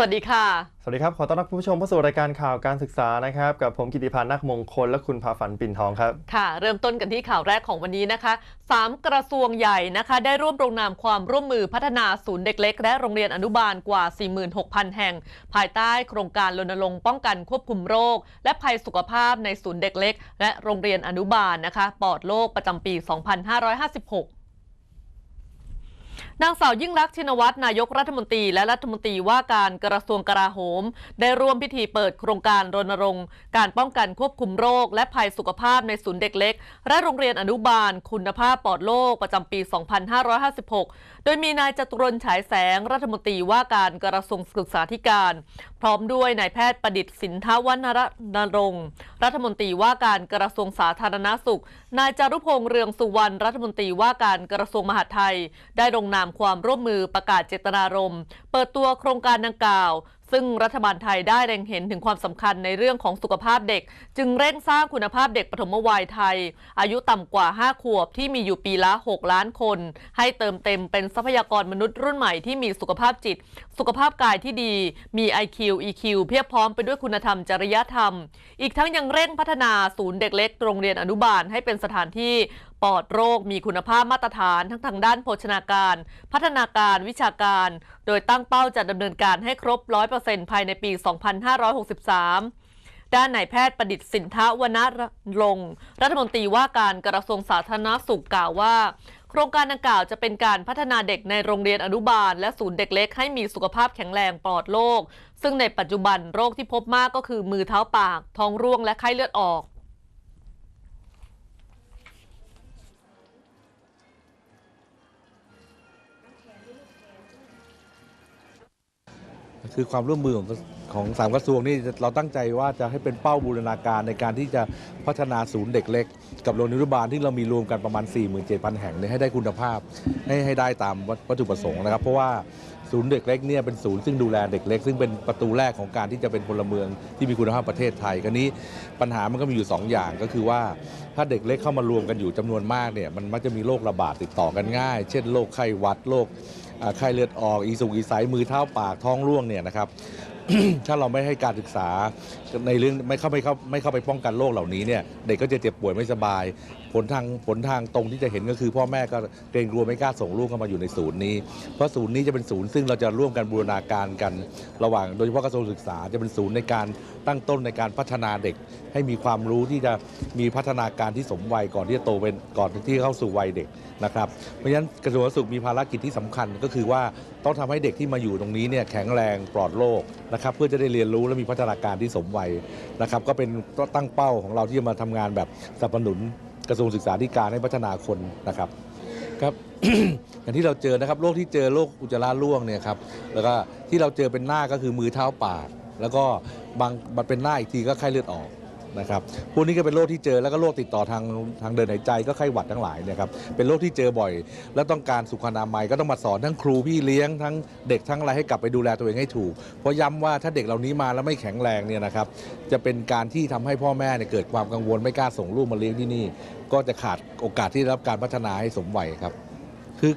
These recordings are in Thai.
สวัสดีค่ะ สวัสดีครับ ขอต้อนรับคุณผู้ชมเข้าสู่รายการข่าวการศึกษานะครับ กับผมกิติพันธ์นักมงคล และคุณพาฝันปิ่นทองครับ ค่ะ เริ่มต้นกันที่ข่าวแรกของวันนี้นะคะสามกระทรวงใหญ่นะคะ ได้ร่วมลงนามความร่วมมือพัฒนาศูนย์เด็กเล็ก และโรงเรียนอนุบาลกว่า 46,000 แห่ง ภายใต้โครงการรณรงค์ป้องกันควบคุมโรค และภัยสุขภาพในศูนย์เด็กเล็ก และโรงเรียนอนุบาลนะคะปลอดโรคประจำปี 2556 นางสาวยิ่งรักชินวัตรนายกรัฐมนตรีและรัฐมนตรีว่าการกระทรวงกลาโหม ได้ร่วมพิธีเปิดโครงการรณรงค์ การป้องกันควบคุมโรค และภัยสุขภาพในศูนย์เด็กเล็ก และโรงเรียนอนุบาล คุณภาพปลอดโรคประจำปี 2556 โดยมีนายจตุรนฉายแสงรัฐมนตรีว่าการกระทรวงศึกษาธิการ พร้อมด้วยนายแพทย์ประดิษฐ์สินทวรรณรงค์รัฐมนตรีว่าการกระทรวงสาธารณสุขนายจารุพงษ์เรืองสุวรรณรัฐมนตรีว่าการกระทรวงมหาดไทย ได้ลงนามความร่วมมือประกาศเจตนารมณ์ เปิดตัวโครงการดังกล่าว ซึ่งรัฐบาลไทยได้เล็งเห็นถึงความสำคัญในเรื่องของสุขภาพเด็ก จึงเร่งสร้างคุณภาพเด็กปฐมวัยไทย อายุต่ำกว่า 5 ขวบที่มีอยู่ปีละ 6 ล้านคน ให้เติมเต็มเป็นทรัพยากรมนุษย์รุ่นใหม่ที่มีสุขภาพจิต สุขภาพกายที่ดี มี IQ EQ เพียบพร้อมไปด้วยคุณธรรมจริยธรรม อีกทั้งยังเร่งพัฒนาศูนย์เด็กเล็กโรงเรียนอนุบาลให้เป็นสถานที่ ปลอดโรคมีคุณภาพมาตรฐานทั้งทางด้านโภชนาการ พัฒนาการวิชาการ โดยตั้งเป้าจะดำเนินการให้ครบ 100%ภายในปี 2563 ด้านนายแพทย์ประดิษฐ์สินทวรรณรง รัฐมนตรีว่าการกระทรวงสาธารณสุขกล่าวว่า โครงการดังกล่าวจะเป็นการพัฒนาเด็กในโรงเรียนอนุบาล และศูนย์เด็กเล็กให้มีสุขภาพแข็งแรงปลอดโรคซึ่งในปัจจุบันโรคที่พบมากก็คือมือเท้าปาก ท้องร่วงและไข้เลือดออก คือความร่วมมือของของสามกระทรวงนี่เราตั้งใจว่าจะให้เป็นเป้าบูรณาการในการที่จะพัฒนาศูนย์เด็กเล็ก กับโรงเรียนอนุบาลที่เรามีรวมกันประมาณ 47,000 แห่งเนี่ยให้ได้คุณภาพให้ให้ได้ตามวัตถุประสงค์นะครับ เพราะว่า ศูนย์เด็กเล็กเนี่ยเป็นศูนย์ซึ่งดูแลเด็กเล็ก ซึ่งเป็นประตูแรกของการที่จะเป็นพลเมืองที่มีคุณภาพประเทศไทยก็นี้ปัญหามันก็มีอยู่ 2 อย่างก็คือว่า ถ้าเด็กเล็กเข้ามารวมกันอยู่จำนวนมากเนี่ยมันมักจะมีโรคระบาดติดต่อกันง่าย เช่นโรคไข้หวัดโรคไข้เลือดออกอีสุกอีใสมือเท้าปากท้องร่วงเนี่ยนะครับถ้าเราไม่ให้การศึกษาในเรื่องไม่เข้าไม่เข้าไม่เข้าไปป้องกันโรคเหล่านี้เนี่ยเด็กก็จะเจ็บป่วยไม่สบายผลทางผลทางตรงที่จะเห็นก็คือ พ่อแม่ก็เกรงกลัวไม่กล้าส่งลูกเข้ามาอยู่ในศูนย์นี้ เพราะศูนย์นี้จะเป็นศูนย์ซึ่งเราจะร่วมกันบูรณาการกัน ระหว่างโดยเฉพาะกระทรวงศึกษาจะเป็นศูนย์ในการตั้งต้นในการพัฒนาเด็ก ให้มีความรู้ที่จะมีพัฒนาการที่สมวัยก่อนที่จะโตเป็นก่อนที่เข้าสู่วัยเด็กนะครับเพราะฉะนั้นกระทรวงสุขมีภารกิจที่สำคัญก็คือว่าต้องทำให้เด็กที่มาอยู่ตรงนี้เนี่ยแข็งแรงปลอดโรคนะครับเพื่อจะได้เรียนรู้และมีพัฒนาการที่สมวัยนะครับก็เป็นตั้งเป้าของเราที่จะมาทำงานแบบสนับสนุน กระทรวงศึกษาธิการให้พัฒนาคนนะครับครับ อย่างที่เราเจอนะครับโรคที่เจอโรคอุจจาระร่วงเนี่ยครับแล้วก็ที่เราเจอเป็นหน้าก็คือมือเท้าปาก แล้วก็บางมันเป็นหน้าอีกทีก็ไข้เลือดออก นะครับพวกนี้ก็เป็นโรคที่เจอแล้วก็โรคติดต่อทางทางเดินหายใจก็ไข้หวัดทั้งหลายเนะครับเป็นโรคที่เจอบ่อย แล้วต้องการสุขอนามัยก็ต้องมาสอนทั้งครูพี่เลี้ยงทั้งเด็กทั้งอะไรให้กลับไปดูแลตัวเองให้ถูก เพราะย้ำว่าถ้าเด็กเหล่านี้มาแล้วไม่แข็งแรงเนี่ยนะครับจะเป็นการที่ทำให้พ่อแม่เนี่ยเกิดความกังวลไม่กล้าส่งลูกมาเลี้ยงที่นี่ ก็จะขาดโอกาสที่ได้รับการพัฒนาให้สมวัยครับคือ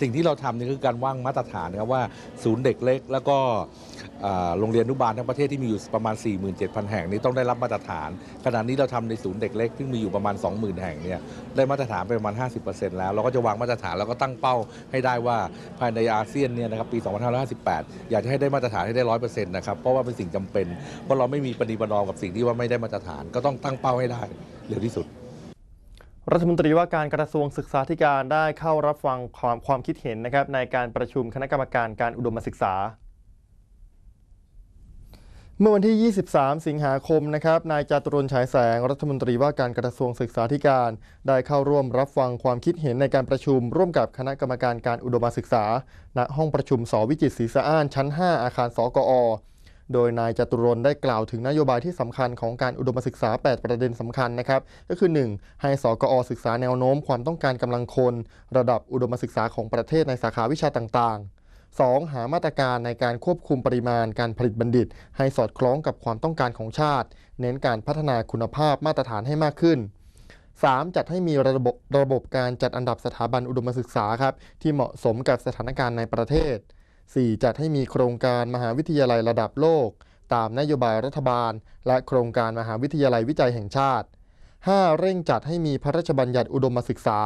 สิ่งที่เราทำนี่คือการว่างมาตรฐานนะครับว่าศูนย์เด็กเล็ก แล้วก็โรงเรียนอนุบาลทั้งประเทศที่มีอยู่ประมาณ 47,000 แห่งนี้ต้องได้รับมาตรฐาน ขณะนี้เราทำในศูนย์เด็กเล็กซึ่งมีอยู่ประมาณ 20,000 แห่งเนี่ยได้มาตรฐานไปประมาณ 50%แล้ว เราก็จะวางมาตรฐานแล้วก็ตั้งเป้าให้ได้ว่าภายในอาเซียนเนี่ยนะครับปี 2558 อยากจะให้ได้มาตรฐานให้ได้ 100%นะครับเพราะว่าเป็นสิ่งจำเป็น เพราะเราไม่มีปฏิบัตินอมกับสิ่งที่ว่าไม่ได้มาตรฐาน ก็ต้องตั้งเป้าให้ได้เร็วที่สุด รัฐมนตรีว่าการกระทรวงศึกษาธิการได้เข้ารับฟังความความคิดเห็นนะครับในการประชุมคณะกรรมการการอุดมศึกษา เมื่อวันที่ 23 สิงหาคมนะครับนายจาตุรนฉายแสง รัฐมนตรีว่าการกระทรวงศึกษาธิการ ได้เข้าร่วมรับฟังความคิดเห็นในการประชุม ร่วมกับคณะกรรมการการอุดมศึกษา ณห้องประชุมสวิจิตรศรีสะอ้านชั้น 5 อาคารสกอ โดยนายจตุรนได้กล่าวถึงนโยบายที่สำคัญของการอุดมศึกษา 8 ประเด็นสำคัญนะครับ ก็คือ 1. ให้สกอศึกษาแนวโน้มความต้องการกำลังคน ระดับอุดมศึกษาของประเทศในสาขาวิชาต่างๆ 2. หามาตรการในการควบคุมปริมาณการผลิตบัณฑิต ให้สอดคล้องกับความต้องการของชาติ เน้นการพัฒนาคุณภาพมาตรฐานให้มากขึ้น 3. จัดให้มีระบบระบบการจัดอันดับสถาบันอุดมศึกษาครับที่เหมาะสมกับสถานการณ์ในประเทศ 4. จัดให้มีโครงการมหาวิทยาลัยระดับโลก ตามนโยบายรัฐบาล และโครงการมหาวิทยาลัยวิจัยแห่งชาติ 5. เร่งจัดให้มีพระราชบัญญัติอุดมศึกษา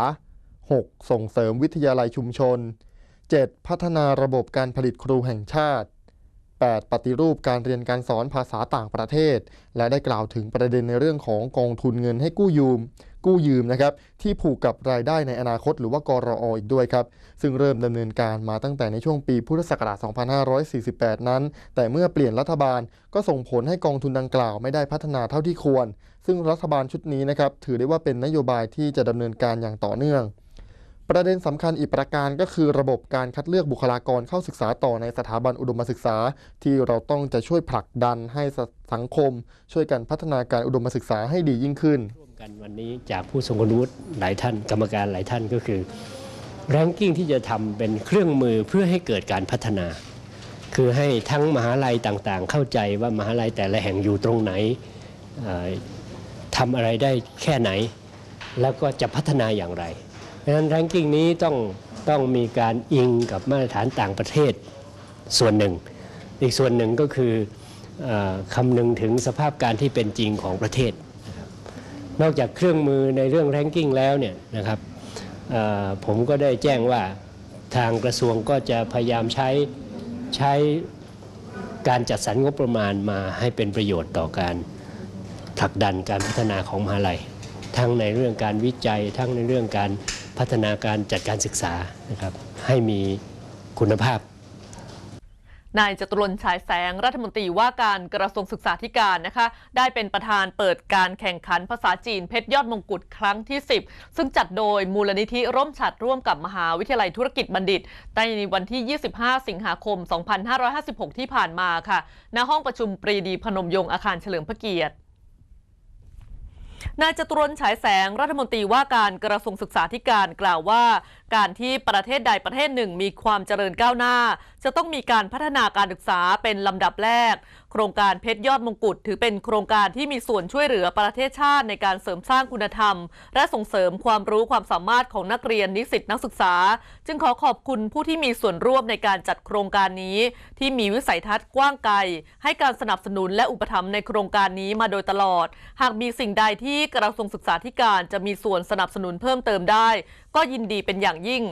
6. ส่งเสริมวิทยาลัยชุมชน 7. พัฒนาระบบการผลิตครูแห่งชาติ 8. ปฏิรูปการเรียนการสอนภาษาต่างประเทศ และได้กล่าวถึงประเด็นในเรื่องของกองทุนเงินให้กู้ยืม กู้ยืมนะครับที่ผูกกับรายได้ในอนาคตหรือว่ากรออีกด้วยครับ ซึ่งเริ่มดำเนินการมาตั้งแต่ในช่วงปีพุทธศักราช 2548 นั้น แต่เมื่อเปลี่ยนรัฐบาลก็ส่งผลให้กองทุนดังกล่าวไม่ได้พัฒนาเท่าที่ควร ซึ่งรัฐบาลชุดนี้นะครับถือได้ว่าเป็นนโยบายที่จะดำเนินการอย่างต่อเนื่องประเด็นสำคัญอีกประการก็คือระบบการคัดเลือกบุคลากรเข้าศึกษาต่อในสถาบันอุดมศึกษา ที่เราต้องจะช่วยผลักดันให้สังคม ช่วยกันพัฒนาการอุดมศึกษาให้ดียิ่งขึ้น กันวันนี้จากผู้ทรงคุณวุฒิหลายท่านกรรมการหลายท่านก็คือแรงกิ้งที่จะทำเป็นเครื่องมือเพื่อให้เกิดการพัฒนา คือให้ทั้งมหาลัยต่างๆ เข้าใจว่ามหาลัยแต่ละแห่งอยู่ตรงไหนเอ่อทำอะไรได้แค่ไหน แล้วก็จะพัฒนาอย่างไรเพราะฉะนั้นแรงกิ้งนี้ต้องต้องมีการอิงกับมาตรฐานต่างประเทศส่วนหนึ่ง อีกส่วนหนึ่งก็คืออคำนึงถึงสภาพการที่เป็นจริงของประเทศ นอกจากเครื่องมือในเรื่องแรงกิ้งแล้วเนี่ยนะครับผมก็ได้แจ้งว่าทางกระทรวงก็จะพยายามใช้ใช้การจัดสรรงบประมาณมาให้เป็นประโยชน์ต่อการผลักดันการพัฒนาของมหาลัย ทั้งในเรื่องการวิจัย ทั้งในเรื่องการพัฒนาการจัดการศึกษานะครับให้มีคุณภาพ นายจตุรนฉายแสงรัฐมนตรีว่าการกระทรวงศึกษาธิการนะคะ ได้เป็นประธานเปิดการแข่งขันภาษาจีนเพชรยอดมงกุฎครั้งที่ 10 ซึ่งจัดโดยมูลนิธิร่มฉัดร่วมกับมหาวิทยาลัยธุรกิจบัณฑิตในวันที่ 25 สิงหาคม 2556 ที่ผ่านมาค่ะณห้องประชุมปรีดีพนมยงค์อาคารเฉลิมพระเกียรติ นายจตุรนฉายแสงรัฐมนตรีว่าการกระทรวงศึกษาธิการกล่าวว่า การที่ประเทศใดประเทศหนึ่งมีความเจริญก้าวหน้า จะต้องมีการพัฒนาการศึกษาเป็นลำดับแรกโครงการเพชรยอดมงกุฎถือเป็นโครงการที่มีส่วนช่วยเหลือประเทศชาติในการเสริมสร้างคุณธรรม และส่งเสริมความรู้ความสามารถของนักเรียนนิสิตนักศึกษา จึงขอขอบคุณผู้ที่มีส่วนร่วมในการจัดโครงการนี้ ที่มีวิสัยทัศน์กว้างไกล ให้การสนับสนุนและอุปถัมภ์ในโครงการนี้มาโดยตลอด หากมีสิ่งใดที่กระทรวงศึกษาธิการจะมีส่วนสนับสนุนเพิ่มเติมได้ ก็ยินดีเป็นอย่างยิ่ง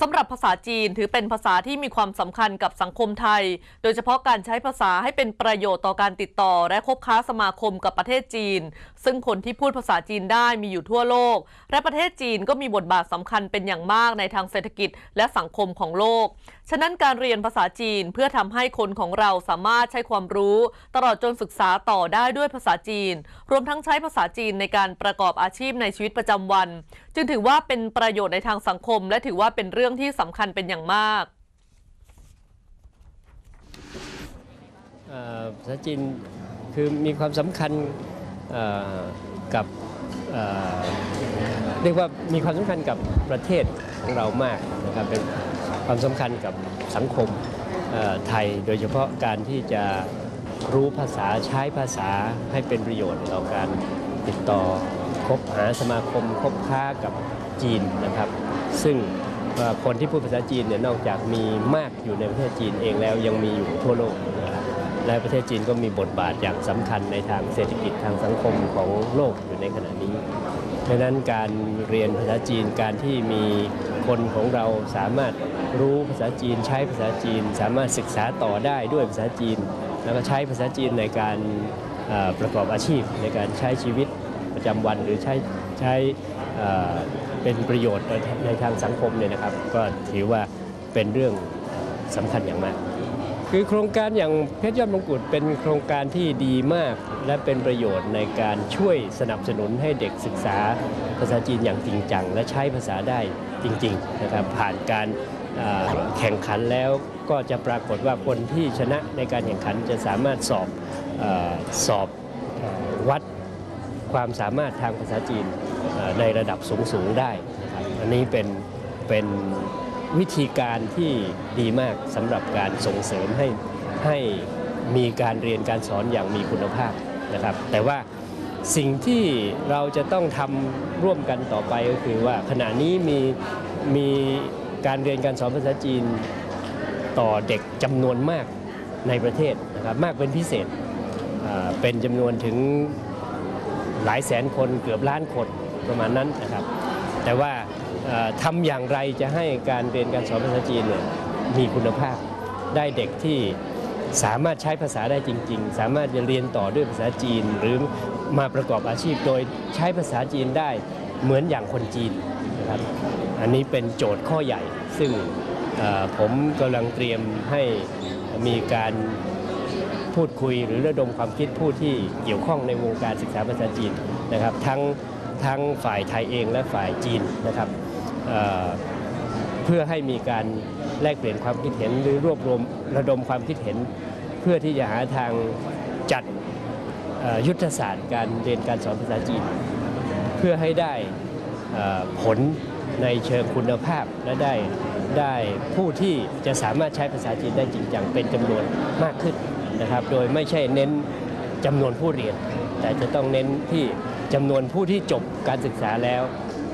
สำหรับภาษาจีนถือเป็นภาษาที่มีความสำคัญกับสังคมไทย โดยเฉพาะการใช้ภาษาให้เป็นประโยชน์ต่อการติดต่อ และคบค้าสมาคมกับประเทศจีน ซึ่งคนที่พูดภาษาจีนได้มีอยู่ทั่วโลก และประเทศจีนก็มีบทบาทสำคัญเป็นอย่างมากในทางเศรษฐกิจและสังคมของโลก ฉะนั้นการเรียนภาษาจีนเพื่อทำให้คนของเราสามารถใช้ความรู้ ตลอดจนศึกษาต่อได้ด้วยภาษาจีน รวมทั้งใช้ภาษาจีนในการประกอบอาชีพในชีวิตประจำวัน จึงถือว่าเป็นประโยชน์ในทางสังคม และถือว่าเป็นเรื่องที่สำคัญเป็นอย่างมากภาษาจีนคือมีความสำคัญ กับเรียกว่ามีความสำคัญกับประเทศของเรามากนะครับเป็นความสำคัญกับสังคมไทย โดยเฉพาะการที่จะรู้ภาษาใช้ภาษาให้เป็นประโยชน์ต่อการติดต่อคบหาสมาคมคบค้ากับจีนนะครับ ซึ่งคนที่พูดภาษาจีนเนี่ยนอกจากมีมากอยู่ในประเทศจีนเองแล้วยังมีอยู่ทั่วโลก และประเทศจีนก็มีบทบาทอย่างสำคัญในทางเศรษฐกิจทางสังคมของโลกอยู่ในขณะนี้ดังนั้นการเรียนภาษาจีนการที่มีคนของเราสามารถรู้ภาษาจีนใช้ภาษาจีน สามารถศึกษาต่อได้ด้วยภาษาจีน แล้วก็ใช้ภาษาจีนในการประกอบอาชีพในการใช้ชีวิตประจำวันหรือใช้ใช้เอ่อเป็นประโยชน์ในทางสังคมเนี่ยนะครับ ก็ถือว่าเป็นเรื่องสำคัญอย่างมาก คือโครงการอย่างเพชรยอดมงกุฎเป็นโครงการที่ดีมาก และเป็นประโยชน์ในการช่วยสนับสนุนให้เด็กศึกษาภาษาจีนอย่างจริงจัง และใช้ภาษาได้จริงๆนะครับผ่านการแข่งขันแล้วก็จะปรากฏว่าคนที่ชนะในการแข่งขันจะสามารถสอบอสอบอวัดความสามารถทางภาษาจีนในระดับสูงๆได้นะครับอันนี้เป็นเป็น วิธีการที่ดีมากสำหรับการส่งเสริมให้ให้มีการเรียนการสอนอย่างมีคุณภาพนะครับ แต่ว่าสิ่งที่เราจะต้องทำร่วมกันต่อไปก็คือว่าขณะนี้มีมีการเรียนการสอนภาษาจีนต่อเด็กจำนวนมากในประเทศนะครับมากเป็นพิเศษเป็นจำนวนถึงหลายแสนคนเกือบล้านคนประมาณนั้นนะครับ แต่ว่า ทำอย่างไรจะให้การเรียนการสอนภาษาจีนเนี่ยมีคุณภาพได้เด็กที่สามารถใช้ภาษาได้จริง ๆ สามารถจะเรียนต่อด้วยภาษาจีน หรือมาประกอบอาชีพโดยใช้ภาษาจีนได้เหมือนอย่างคนจีนนะครับอันนี้เป็นโจทย์ข้อใหญ่ ซึ่งผมกำลังเตรียมให้มีการพูดคุยหรือระดมความคิดผู้ที่เกี่ยวข้องในวงการศึกษาภาษาจีนนะครับ ทั้งทั้งฝ่ายไทยเองและฝ่ายจีนนะครับ เพื่อให้มีการแลกเปลี่ยนความคิดเห็นหรือรวบรวมระดมความคิดเห็น เพื่อที่จะหาทางจัดยุทธศาสตร์การเรียนการสอนภาษาจีน เพื่อให้ได้ผลในเชิงคุณภาพและได้ได้ผู้ที่จะสามารถใช้ภาษาจีนได้จริงจังเป็นจำนวนมากขึ้นนะครับ โดยไม่ใช่เน้นจำนวนผู้เรียน แต่จะต้องเน้นที่จำนวนผู้ที่จบการศึกษาแล้ว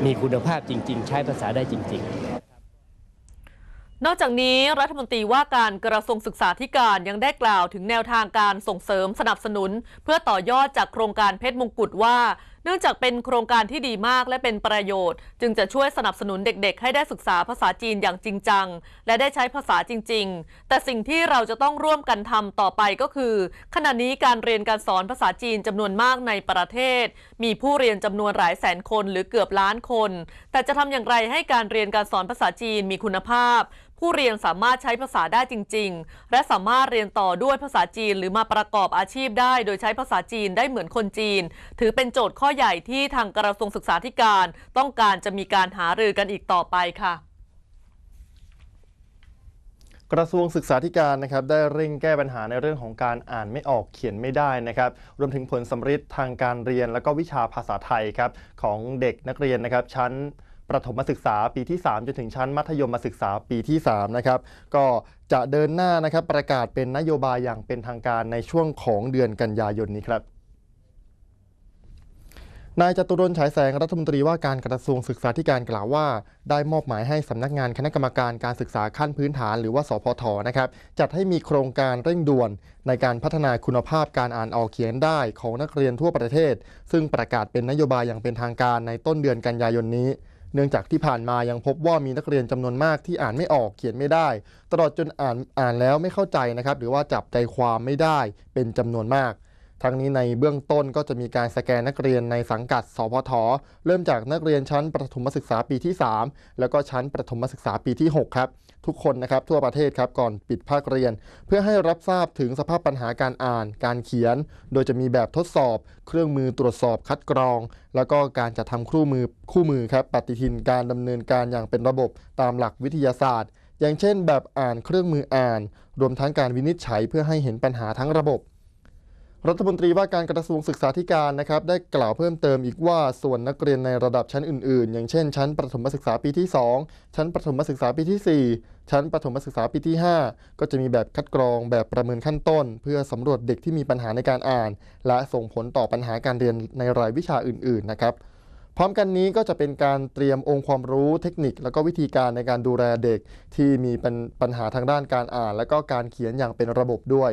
มีคุณภาพจริง ๆ ใช้ภาษาได้จริง ๆนอกจากนี้รัฐมนตรีว่าการกระทรวงศึกษาธิการยังได้กล่าวถึงแนวทางการส่งเสริมสนับสนุน เพื่อต่อยอดจากโครงการเพชรมงกุฎว่าเนื่องจากเป็นโครงการที่ดีมากและเป็นประโยชน์ จึงจะช่วยสนับสนุนเด็กๆ ให้ได้ศึกษาภาษาจีนอย่างจริงจัง และได้ใช้ภาษาจริง ๆ แต่สิ่งที่เราจะต้องร่วมกันทำต่อไปก็คือ ขณะนี้การเรียนการสอนภาษาจีนจำนวนมากในประเทศ มีผู้เรียนจำนวนหลายแสนคนหรือเกือบล้านคน แต่จะทำอย่างไรให้การเรียนการสอนภาษาจีนมีคุณภาพ ผู้เรียนสามารถใช้ภาษาได้จริง ๆ และสามารถเรียนต่อด้วยภาษาจีนหรือมาประกอบอาชีพได้ โดยใช้ภาษาจีนได้เหมือนคนจีน ถือเป็นโจทย์ข้อใหญ่ที่ทางกระทรวงศึกษาธิการ ต้องการจะมีการหารือกันอีกต่อไปค่ะกระทรวงศึกษาธิการนะครับได้เร่งแก้ปัญหาในเรื่องของการอ่านไม่ออกเขียนไม่ได้นะครับรวมถึงผลสำฤทธิ์ทางการเรียนและก็วิชาภาษาไทยครับของเด็กนักเรียนนะครับชั้น ประถมศึกษาปีที่ 3 จนถึงชั้นมัธยมศึกษาปีที่3นะครับก็จะเดินหน้านะครับประกาศเป็นนโยบายอย่างเป็นทางการในช่วงของเดือนกันยายนนี้ครับนายจตุรนฉายแสงรัฐมนตรีว่าการกระทรวงศึกษาธิการกล่าวว่า ได้มอบหมายให้สำนักงานคณะกรรมการการศึกษาขั้นพื้นฐานหรือว่าสพทนะครับจัดให้มีโครงการเร่งด่วน ในการพัฒนาคุณภาพการอ่านออกเขียนได้ของนักเรียนทั่วประเทศ ซึ่งประกาศเป็นนโยบายอย่างเป็นทางการในต้นเดือนกันยายนนี้ เนื่องจากที่ผ่านมายังพบว่ามีนักเรียนจำนวนมากที่อ่านไม่ออกเขียนไม่ได้ ตลอดจนอ่านอ่านแล้วไม่เข้าใจนะครับ หรือว่าจับใจความไม่ได้เป็นจำนวนมาก ทั้งนี้ในเบื้องต้นก็จะมีการสแกนนักเรียนในสังกัด สพท เริ่มจากนักเรียนชั้นประถมศึกษาปีที่ 3 แล้วก็ชั้นประถมศึกษาปีที่ 6 ครับ ทุกคนนะครับทั่วประเทศครับก่อนปิดภาคเรียน เพื่อให้รับทราบถึงสภาพปัญหาการอ่าน การเขียน โดยจะมีแบบทดสอบ เครื่องมือตรวจสอบคัดกรอง แล้วก็การจัดทำคู่มือคู่มือครับปฏิทินการดำเนินการอย่างเป็นระบบตามหลักวิทยาศาสตร์ อย่างเช่น แบบอ่านเครื่องมืออ่าน รวมทั้งการวินิจฉัยเพื่อให้เห็นปัญหาทั้งระบบ รัฐมนตรีว่าการกระทรวงศึกษาธิการนะครับได้กล่าวเพิ่มเติมอีกว่าส่วนนักเรียนในระดับชั้นอื่นๆ อย่างเช่น ชั้นประถมศึกษาปีที่ 2 ชั้นประถมศึกษาปีทีสี่ 4 ชั้นประถมศึกษาปีที่ 5 ก็จะมีแบบคัดกรองแบบประเมินขั้นต้น เพื่อสำรวจเด็กที่มีปัญหาในการอ่าน และส่งผลต่อปัญหาการเรียนในรายวิชาอื่นๆนะครับพร้อมกันนี้ก็จะเป็นการเตรียมองค์ความรู้เทคนิค แล้วก็วิธีการในการดูแลเด็กที่มีปัญหาทางด้านการอ่าน และก็การเขียนอย่างเป็นระบบด้วย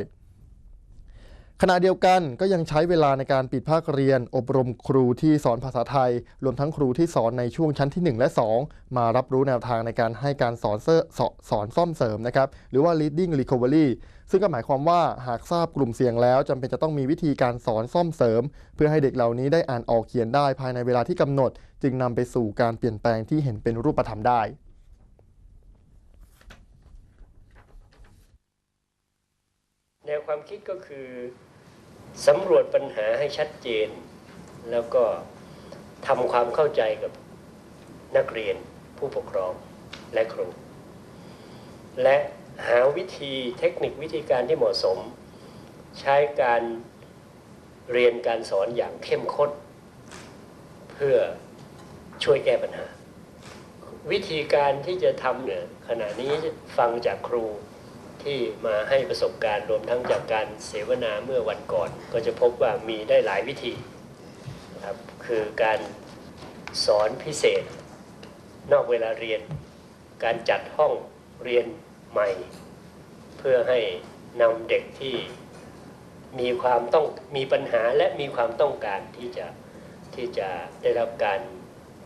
ขณะเดียวกันก็ยังใช้เวลาในการปิดภาคเรียน อบรมครูที่สอนภาษาไทย รวมทั้งครูที่สอนในช่วงชั้นที่ 1 และ 2 มารับรู้แนวทางในการให้การสอนเสสสอนซ่อมเสริมนะครับหรือว่า leading recovery ซึ่งก็หมายความว่าหากทราบกลุ่มเสี่ยงแล้วจำเป็นจะต้องมีวิธีการสอนซ่อมเสริม เพื่อให้เด็กเหล่านี้ได้อ่านออกเขียนได้ภายในเวลาที่กำหนด จึงนำไปสู่การเปลี่ยนแปลงที่เห็นเป็นรูปธรรมได้ แนวความคิดก็คือสำรวจปัญหาให้ชัดเจน แล้วก็ทำความเข้าใจกับนักเรียนผู้ปกครองและครู และหาวิธีเทคนิควิธีการที่เหมาะสม ใช้การเรียนการสอนอย่างเข้มข้น เพื่อช่วยแก้ปัญหา วิธีการที่จะทำเนี่ยขณะนี้ฟังจากครู ที่มาให้ประสบการณ์รวมทั้งจากการเสวนาเมื่อวันก่อน ก็จะพบว่ามีได้หลายวิธีนะครับคือการสอนพิเศษ นอกเวลาเรียน การจัดห้องเรียนใหม่ เพื่อให้นำเด็กที่มีความต้องมีปัญหาและมีความต้องการที่จะที่จะได้รับการ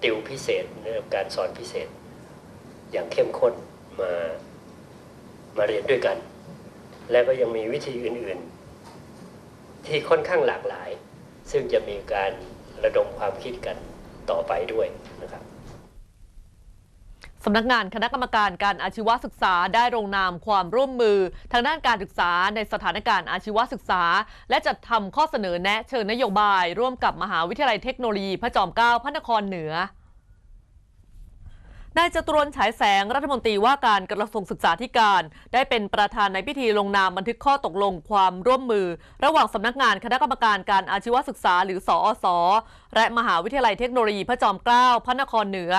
ติวพิเศษได้รับการสอนพิเศษ อย่างเข้มข้นมา มาเรียนด้วยกัน และก็ยังมีวิธีอื่นๆ ที่ค่อนข้างหลากหลาย ซึ่งจะมีการระดมความคิดกันต่อไปด้วยนะครับสำนักงานคณะกรรมการการอาชีวศึกษาได้ลงนามความร่วมมือ ทางด้านการศึกษาในสถานการณ์อาชีวศึกษา และจัดทำข้อเสนอแนะเชิงนโยบาย ร่วมกับมหาวิทยาลัยเทคโนโลยีพระจอมเกล้าพระนครเหนือ นายจตุรนฉายแสงรัฐมนตรีว่าการกระทรวงศึกษาธิการ ได้เป็นประธานในพิธีลงนามบันทึกข้อตกลงความร่วมมือ ระหว่างสำนักงานคณะกรรมการการอาชีวศึกษาหรือสอสและมหาวิทยาลัยเทคโนโลยีพระจอมเกล้าพระนครเหนือ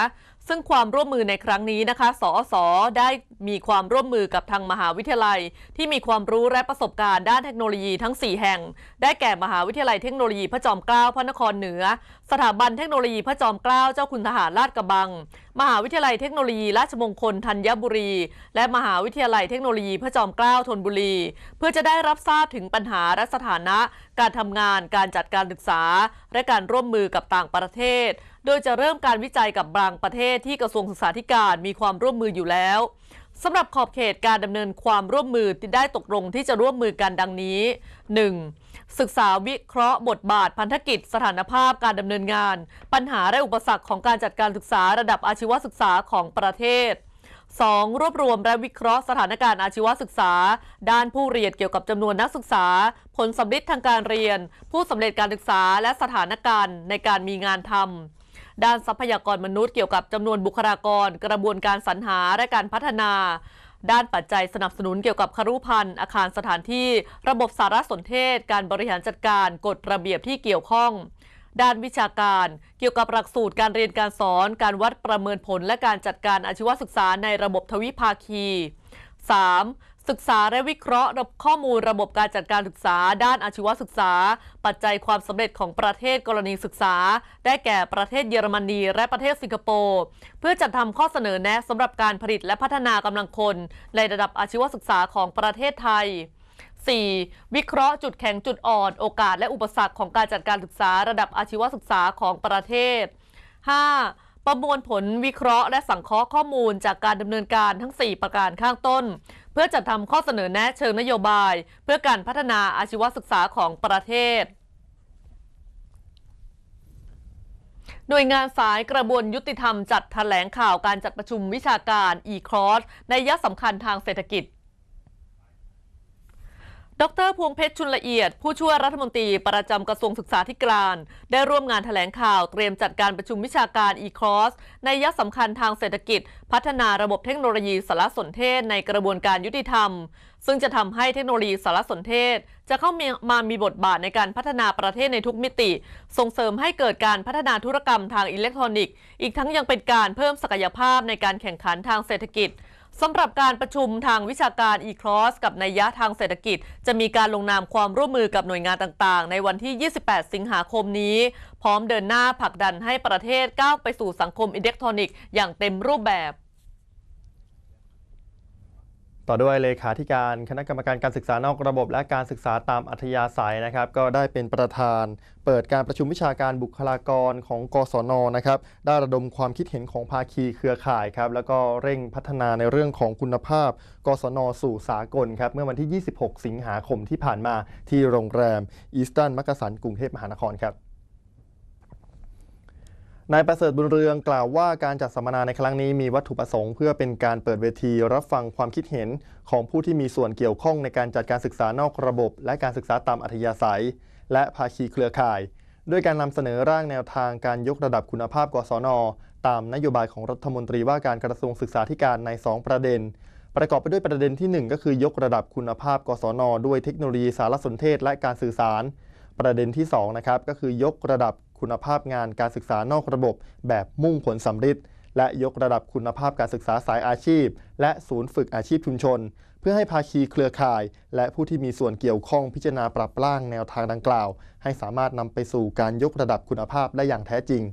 ซึ่งความร่วมมือในครั้งนี้นะคะ สอสได้มีความร่วมมือกับทางมหาวิทยาลัย ที่มีความรู้และประสบการณ์ด้านเทคโนโลยีทั้ง 4 แห่ง ได้แก่มหาวิทยาลัยเทคโนโลยีพระจอมเกล้าพระนครเหนือ สถาบันเทคโนโลยีพระจอมเกล้าเจ้าคุณทหารราชกระบัง มหาวิทยาลัยเทคโนโลยีราชมงคลธัญบุรี และมหาวิทยาลัยเทคโนโลยีพระจอมเกล้าธนบุรี เพื่อจะได้รับทราบถึงปัญหาและสถานะ การทำงาน การจัดการศึกษา และการร่วมมือกับต่างประเทศ โดยจะเริ่มการวิจัยกับบางประเทศที่กระทรวงศึกษาธิการมีความร่วมมืออยู่แล้วสำหรับขอบเขตการดำเนินความร่วมมือที่ได้ตกลงที่จะร่วมมือกันดังนี้ 1. ศึกษาวิเคราะห์บทบาทพันธกิจ สถานภาพการดำเนินงาน ปัญหาและอุปสรรคของการจัดการศึกษาระดับอาชีวศึกษาของประเทศ 2. รวบรวมและวิเคราะห์สถานการณ์อาชีวศึกษา ด้านผู้เรียนเกี่ยวกับจำนวนนักศึกษา ผลสำลิดทางการเรียน ผู้สำเร็จการศึกษาและสถานการณ์ในการมีงานทำ ด้านทรัพยากรมนุษย์เกี่ยวกับจำนวนบุคลากร กระบวนการสรรหาและการพัฒนา ด้านปัจจัยสนับสนุนเกี่ยวกับครุพันธ์อาคารสถานที่ ระบบสารสนเทศ การบริหารจัดการกฎระเบียบที่เกี่ยวข้อง ด้านวิชาการ เกี่ยวกับหลักสูตรการเรียนการสอน การวัดประเมินผล และการจัดการอาชีวศึกษาในระบบทวิภาคี 3. ศึกษาและวิเคราะห์ข้อมูลระบบการจัดการศึกษา ด้านอาชีวศึกษา ปัจจัยความสำเร็จของประเทศกรณีศึกษา ได้แก่ประเทศเยอรมนี และประเทศสิงคโปร์เพื่อจัดทำข้อเสนอแนะสำหรับการผลิตและพัฒนากำลังคน ในระดับอาชีวศึกษาของประเทศไทย 4. วิเคราะห์จุดแข็งจุดอ่อน โอกาสและอุปสรรคของการจัดการศึกษาระดับอาชีวศึกษาของประเทศ 5. ประมวลผลวิเคราะห์และสังเคราะห์ข้อมูลจากการดำเนินการทั้ง 4 ประการข้างต้น เพื่อจัดทำข้อเสนอแนะเชิงนโยบาย เพื่อการพัฒนาอาชีวศึกษาของประเทศ หน่วยงานสายกระบวนยุติธรรมจัดแถลงข่าวการจัดประชุมวิชาการ e-cross ในยะสำคัญทางเศรษฐกิจ ดรพวงเพชรชุนละเอียด ผู้ช่วยรัฐมนตรีประจำกระทรวงศึกษาธิการ ได้ร่วมงานแถลงข่าวเตรียมจัดการประชุมวิชาการ e-cross ในยะสำคัญทางเศรษฐกิจ พัฒนาระบบเทคโนโลยีสารสนเทศในกระบวนการยุติธรรม ซึ่งจะทำให้เทคโนโลยีสารสนเทศ จะเข้ามามีบทบาทในการพัฒนาประเทศในทุกมิติ ส่งเสริมให้เกิดการพัฒนาธุรกรรมทางอิเล็กทรอนิกส์ อีกทั้งยังเป็นการเพิ่มศักยภาพในการแข่งขันทางเศรษฐกิจ สำหรับการประชุมทางวิชาการ e-cross กับนัยยะทางเศรษฐกิจ จะมีการลงนามความร่วมมือกับหน่วยงานต่างๆ ในวันที่ 28 สิงหาคมนี้ พร้อมเดินหน้าผลักดันให้ประเทศก้าวไปสู่สังคมอิเล็กทรอนิกส์อย่างเต็มรูปแบบ ต่อด้วยเลขาธิการคณะกรรมการการศึกษานอกระบบ และการศึกษาตามอัธยาศัยนะครับ ก็ได้เป็นประธาน เปิดการประชุมวิชาการบุคลากรของกศนนะครับได้ระดมความคิดเห็นของภาคีเครือข่ายครับแล้วก็เร่งพัฒนาในเรื่องของคุณภาพ กศนสู่สากลครับเมื่อวันที่ 26 สิงหาคมที่ผ่านมาที่โรงแรมอีสตันมักกะสันกรุงเทพมหานครครับ นายประเสริฐบุญเรืองกล่าวว่าการจัดสัมมนาในครั้งนี้มีวัตถุประสงค์เพื่อเป็นการเปิดเวทีรับฟังความคิดเห็นของผู้ที่มีส่วนเกี่ยวข้องในการจัดการศึกษานอกระบบ และการศึกษาตามอัธยาศัย และภาคีเครือข่าย ด้วยการนำเสนอร่างแนวทางการยกระดับคุณภาพกศน ตามนโยบายของรัฐมนตรีว่าการกระทรวงศึกษาธิการใน 2 ประเด็น ประกอบไปด้วยประเด็นทีหนึ่1 ก็คือยกระดับคุณภาพกศน ด้วยเทคโนโลยีสารสนเทศ และการสื่อสาร ประเด็นที่2นะครับก็คือยกระดับ คุณภาพงานการศึกษานอกระบบ แบบมุ่งผลสำฤทธิ์และยกระดับคุณภาพการศึกษาสายอาชีพ และศูนย์ฝึกอาชีพชุมชน เพื่อให้ภาคีเครือข่าย และผู้ที่มีส่วนเกี่ยวข้องพิจารณาปรับร่างแนวทางดังกล่าว ให้สามารถนำไปสู่การยกระดับคุณภาพได้อย่างแท้จริง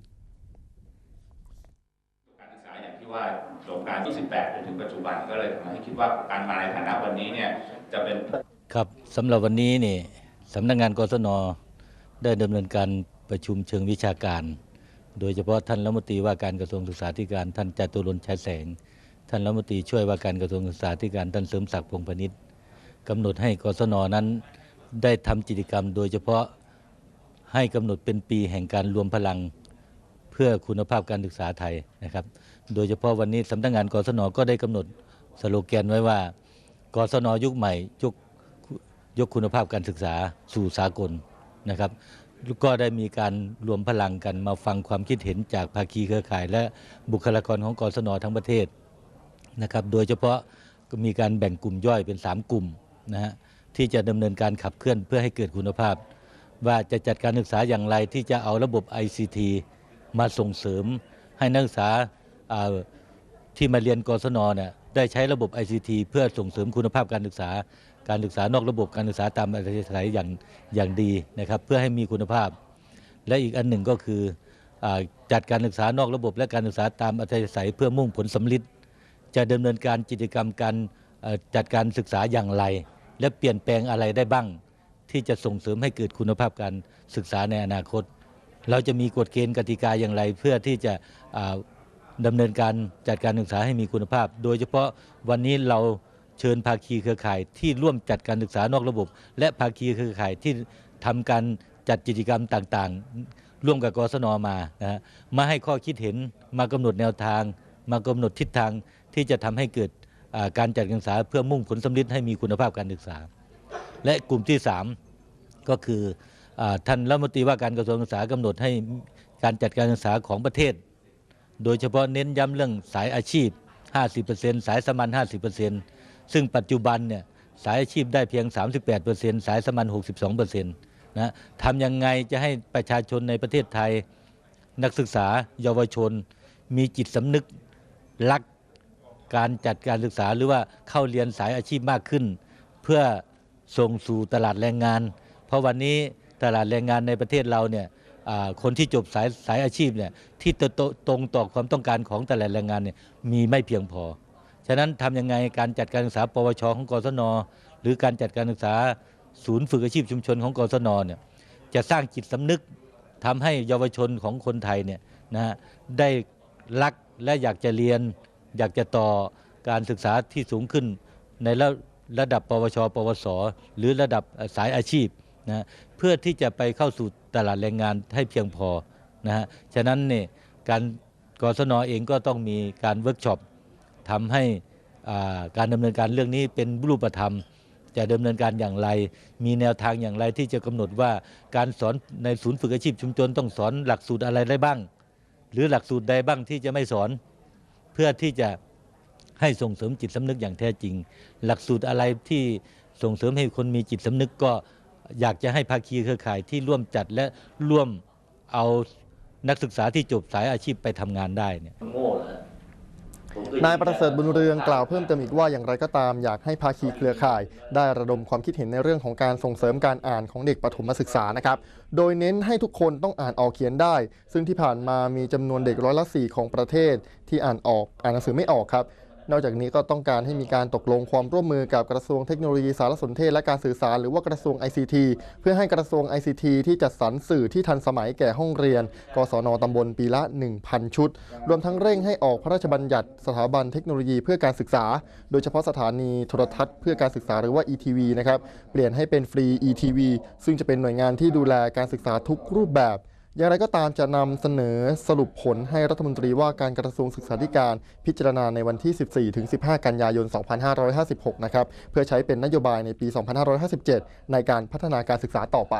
การศึกษาอย่างที่ว่าโครงการที่18จนถึงปัจจุบันก็เลยทำให้คิดว่าการมาในฐานะวันนี้เนี่ยจะเป็นครับสำหรับวันนี้นี่สำนักงานกศนได้ดำเนินการ ประชุมเชิงวิชาการ โดยเฉพาะท่านรัฐมนตรีว่าการกระทรวงศึกษาธิการท่านจตุรนชัยแสง ท่านรัฐมนตรีช่วยว่าการกระทรวงศึกษาธิการท่านเสริมศักดิ์พงษ์พนิษฐ์กำหนดให้กศนนั้นได้ทำกิจกรรม โดยเฉพาะให้กำหนดเป็นปีแห่งการรวมพลังเพื่อคุณภาพการศึกษาไทยนะครับ โดยเฉพาะวันนี้สำนักงานกศนก็ได้กำหนดสโลแกนไว้ว่ากศนยุคใหม่ยุคยกคุณภาพการศึกษาสู่สากลนะครับ ก็ได้มีการรวมพลังกันมาฟังความคิดเห็นจากภาคีเครือข่าย และบุคลากรของกศนทั้งประเทศนะครับ โดยเฉพาะมีการแบ่งกลุ่มย่อยเป็น 3 กลุ่มนะฮะที่จะดำเนินการขับเคลื่อนเพื่อให้เกิดคุณภาพ ว่าจะจัดการศึกษาอย่างไรที่จะเอาระบบ ICT มาส่งเสริม ให้นักศึกษาอ่าที่มาเรียนกศนเนี่ยได้ใช้ระบบ ICT เพื่อส่งเสริมคุณภาพการศึกษา การศึกษานอกระบบการศึกษาตามอัธยาศัยอย่างอย่างดีนะครับ เพื่อให้มีคุณภาพ และอีกอันหนึ่งก็คือจัดการศึกษานอกระบบ และการศึกษาตามอัธยาศัยเพื่อมุ่งผลสำลิดจะดำเนินการกิจกรรมการจัดการศึกษาอย่างไร และเปลี่ยนแปลงอะไรได้บ้าง ที่จะส่งเสริมให้เกิดคุณภาพการศึกษาในอนาคต เราจะมีกฎเกณฑ์กติกาอย่างไร เพื่อที่จะอ่าดำเนินการจัดการศึกษาให้มีคุณภาพ โดยเฉพาะวันนี้เรา เชิญภาคีเครือข่ายที่ร่วมจัดการศึกษานอกระบบ และภาคีเครือข่ายที่ทำการจัดกิจกรรมต่างๆ ร่วมกับกศนมานะฮะมาให้ข้อคิดเห็นมากำหนดแนวทาง มากำหนดทิศทางที่จะทำให้เกิดการจัดการศึกษาเพื่อมุ่งผลสำลิดให้มีคุณภาพการศึกษา และกลุ่มที่สามก็คืออท่านรัฐมนตรีว่าการกระทรวงศึกษากำหนดให้การจัดการศึกษาของประเทศ โดยเฉพาะเน้นย้ำเรื่องสายอาชีพ 50%สายสามัญ50% ซึ่งปัจจุบันเนี่ยสายอาชีพได้เพียง 38%สายสมัญ62%นะทำยังไงจะให้ประชาชนในประเทศไทย นักศึกษาเยาวชน มีจิตสำนึกรักการจัดการศึกษาหรือว่าเข้าเรียนสายอาชีพมากขึ้น เพื่อส่งสู่ตลาดแรงงาน เพราะวันนี้ตลาดแรงงานในประเทศเราเนี่ยคนที่จบสายสายอาชีพเนี่ยที่ตรงต่อความต้องการของตลาดแรงงานเนี่ยมีไม่เพียงพอ ฉะนั้นทำยังไงการจัดการศึกษา ปวชของกศน หรือการจัดการศึกษาศูนย์ฝึกอาชีพชุมชนของกศนเนี่ยจะสร้างจิตสำนึกทำให้เยาวชนของคนไทยเนี่ยนะฮะได้รักและอยากจะเรียน อยากจะต่อการศึกษาที่สูงขึ้น ในระระดับ ปวช ปวส หรือระดับสายอาชีพนะเพื่อที่จะไปเข้าสู่ตลาดแรงงานให้เพียงพอนะฮะฉะนั้นเนี่ยการกศนเองก็ต้องมีการเวิร์กช็อป ทำให้การดำเนินการเรื่องนี้เป็นรูปธรรม จะดำเนินการอย่างไร มีแนวทางอย่างไรที่จะกำหนดว่าการสอนในศูนย์ฝึกอาชีพชุมชนต้องสอนหลักสูตรอะไรได้บ้าง หรือหลักสูตรใดบ้างที่จะไม่สอน เพื่อที่จะให้ส่งเสริมจิตสำนึกอย่างแท้จริง หลักสูตรอะไรที่ส่งเสริมให้คนมีจิตสำนึกก็อยากจะให้ภาคีเครือข่ายที่ร่วมจัดและร่วมเอานักศึกษาที่จบสายอาชีพไปทำงานได้เนี่ย นายประเสริฐบุญเรืองกล่าวเพิ่มเติมอีกว่าอย่างไรก็ตามอยากให้ภาคีเครือข่าย ได้ระดมความคิดเห็นในเรื่องของการส่งเสริมการอ่านของเด็กปฐมศึกษานะครับ โดยเน้นให้ทุกคนต้องอ่านออกเขียนได้ ซึ่งที่ผ่านมามีจำนวนเด็กร้อยละสี่ของประเทศ ที่อ่านออกอ่านหนังสือไม่ออกครับ นอกจากนี้ก็ต้องการให้มีการตกลงความร่วมมือกับกระทรวงเทคโนโลยีสารสนเทศและการสื่อสารหรือว่ากระทรวง ICT เพื่อให้กระทรวง ICT ที่จัดสรรสื่อที่ทันสมัยแก่ห้องเรียน กศนตำบลปีละ 1,000 ชุด รวมทั้งเร่งให้ออกพระราชบัญญัติสถาบันเทคโนโลยีเพื่อการศึกษา โดยเฉพาะสถานีโทรทัศน์เพื่อการศึกษาหรือว่า ETV นะครับเปลี่ยนให้เป็นฟรี ETV ซึ่งจะเป็นหน่วยงานที่ดูแลการศึกษาทุกรูปแบบ อย่างไรก็ตามจะนำเสนอสรุปผลให้รัฐมนตรีว่าการกระทรวงศึกษาธิการพิจารณาในวันที่ 14-15 กันยายน 2556 นะครับ เพื่อใช้เป็นนโยบายในปี 2557 ในการพัฒนาการศึกษาต่อไป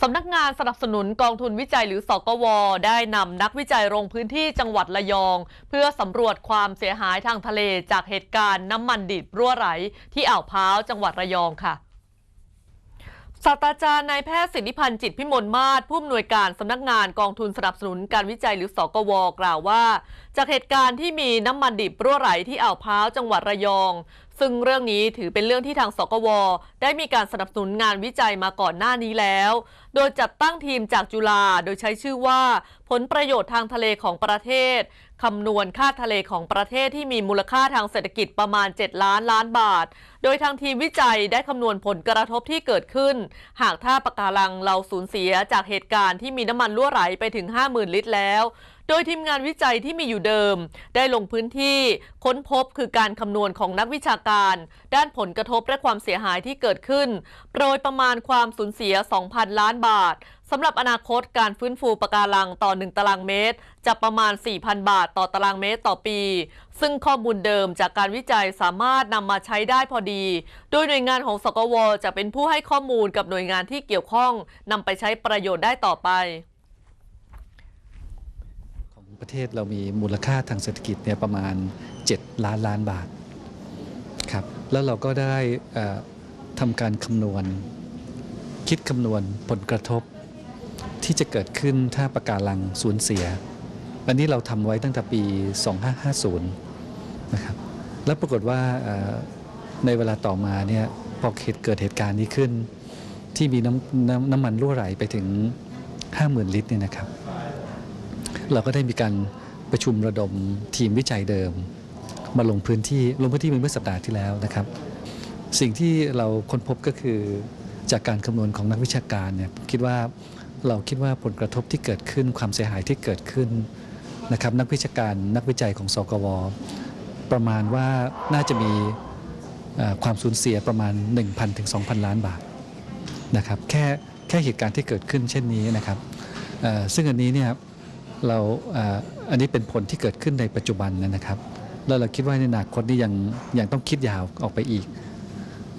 สำนักงานสนับสนุนกองทุนวิจัยหรือสกว ได้นำนักวิจัยลงพื้นที่จังหวัดระยอง เพื่อสำรวจความเสียหายทางทะเลจากเหตุการณ์น้ำมันดิบรั่วไหลที่อ่าวพ้าวจังหวัดระยองค่ะ ศาสตราจารย์นายแพทย์สิทธิพันธ์จิตพิมลมาศผู้อำนวยการสำนักงานกองทุนสนับสนุนการวิจัยหรือสกวกล่าวว่า จากเหตุการณ์ที่มีน้ำมันดิบรั่วไหลที่อ่าวพ้าวจังหวัดระยอง ซึ่งเรื่องนี้ถือเป็นเรื่องที่ทางสกว ได้มีการสนับสนุนงานวิจัยมาก่อนหน้านี้แล้ว โดยจัดตั้งทีมจากจุฬาโดยใช้ชื่อว่า ผลประโยชน์ทางทะเลของประเทศคำนวณค่าทะเลของประเทศที่มีมูลค่าทางเศรษฐกิจประมาณ 7 ล้านล้านบาท โดยทางทีมวิจัยได้คำนวณผลกระทบที่เกิดขึ้น หากท่าปะการังเราสูญเสียจากเหตุการณ์ที่มีน้ำมันรั่วไหลไปถึง 50,000 ลิตรแล้ว โดยทีมงานวิจัยที่มีอยู่เดิม ได้ลงพื้นที่ค้นพบคือการคำนวณของนักวิชาการ ด้านผลกระทบและความเสียหายที่เกิดขึ้นโดยประมาณความสูญเสีย 2,000 ล้านบาทสำหรับอนาคตการฟื้นฟูปะการังต่อ 1 ตารางเมตร จะประมาณ 4,000 บาทต่อตารางเมตรต่อปี ซึ่งข้อมูลเดิมจากการวิจัยสามารถนำมาใช้ได้พอดี โดยหน่วยงานของสกว จะเป็นผู้ให้ข้อมูลกับหน่วยงานที่เกี่ยวข้องนำไปใช้ประโยชน์ได้ต่อไป ประเทศเรามีมูลค่าทางเศรษฐกิจเนี่ยประมาณ 7 ล้านล้านบาทครับแล้วเราก็ได้ทำการคำนวณ คิดคำนวณผลกระทบที่จะเกิดขึ้นถ้าประการังสูญเสีย อันนี้เราทำไว้ตั้งแต่ปี 2550 นะครับ แล้วปรากฏว่าในเวลาต่อมาเนี่ยพอเกิดเหตุการณ์นี้ขึ้น ที่มีน้ำน้ำน้ำมันรั่วไหลไปถึง 50,000 ลิตรเนี่ยนะครับ เราก็ได้มีการประชุมระดมทีมวิจัยเดิม มาลงพื้นที่ลงพื้นที่เมื่อสัปดาห์ที่แล้วนะครับ สิ่งที่เราค้นพบก็คือจากการคำนวณของนักวิชาการเนี่ยคิดว่าเราคิดว่าผลกระทบที่เกิดขึ้นความเสียหายที่เกิดขึ้นนะครับนักวิชาการนักวิจัยของสกว ประมาณว่าน่าจะมีความสูญเสียประมาณ 1,000ถึง2,000 ล้านบาทนะครับแค่แค่เหตุการณ์ที่เกิดขึ้นเช่นนี้นะครับซึ่งอันนี้เนี่ย เราอันนี้เป็นผลที่เกิดขึ้นในปัจจุบันนะครับ แล้วเราคิดว่าในอนาคตนี่ยังยังต้องคิดยาวออกไปอีก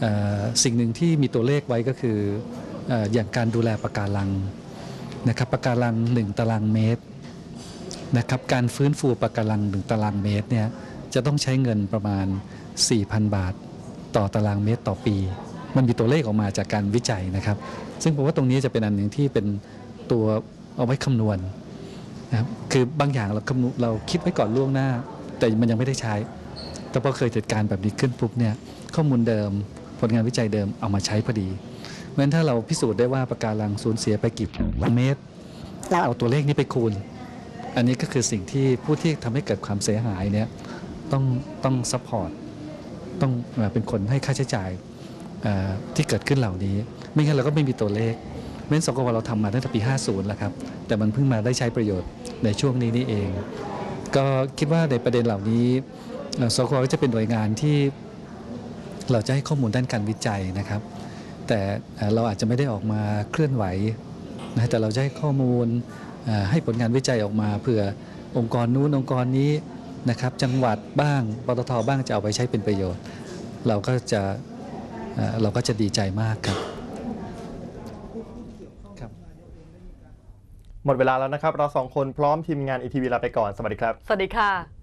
อสิ่งหนึ่งที่มีตัวเลขไว้ก็คืออออย่างการดูแลปะการังนะครับปะการัง 1 ตารางเมตรนะครับการฟื้นฟูปะการัง 1 ตารางเมตรเนี่ยจะต้องใช้เงินประมาณ 4,000 บาท ต่อตารางเมตรต่อปี มันมีตัวเลขออกมาจากการวิจัยนะครับ ซึ่งผมว่าตรงนี้จะเป็นอันหนึ่งที่เป็นตัวเอาไว้คำนวณ นะครับคือบางอย่างเราคำนวณเราคิดไว้ก่อนล่วงหน้า แต่มันยังไม่ได้ใช้ แต่พอเคยเหตุการณ์แบบนี้ขึ้นปุ๊บเนี่ยข้อมูลเดิมผลงานวิจัยเดิมเอามาใช้พอดี เพราะฉะนั้นถ้าเราพิสูจน์ได้ว่าปะการังสูญเสียไปกี่เมตร เราเอาตัวเลขนี้ไปคูณ อันนี้ก็คือสิ่งที่ผู้ที่ทำให้เกิดความเสียหายเนี่ยต้องต้องซัพพอร์ตต้องเป็นคนให้ค่าใช้จ่ายที่เกิดขึ้นเหล่านี้ ไม่งั้นเราก็ไม่มีตัวเลขเพราะฉะนั้นสกวเราทำมาตั้งแต่ปี 50 แล้วครับ แต่มันเพิ่งมาได้ใช้ประโยชน์ ในช่วงนี้นี่เอง ก็คิดว่าในประเด็นเหล่านี้เอ่อสกวก็จะเป็นหน่วยงานที่เราจะให้ข้อมูลด้านการวิจัยนะครับ แต่เราอาจจะไม่ได้ออกมาเคลื่อนไหวนะแต่เราจะให้ข้อมูลให้ผลงานวิจัยออกมาเผื่อองค์กรนู้นองค์กรนี้นะครับจังหวัดบ้างปตทบ้างจะเอาไปใช้เป็นประโยชน์ เราก็จะเราก็จะดีใจมากครับ หมดเวลาแล้วนะครับ เราสองคนพร้อมทีมงานอีทีวีลาไปก่อน สวัสดีครับ สวัสดีค่ะ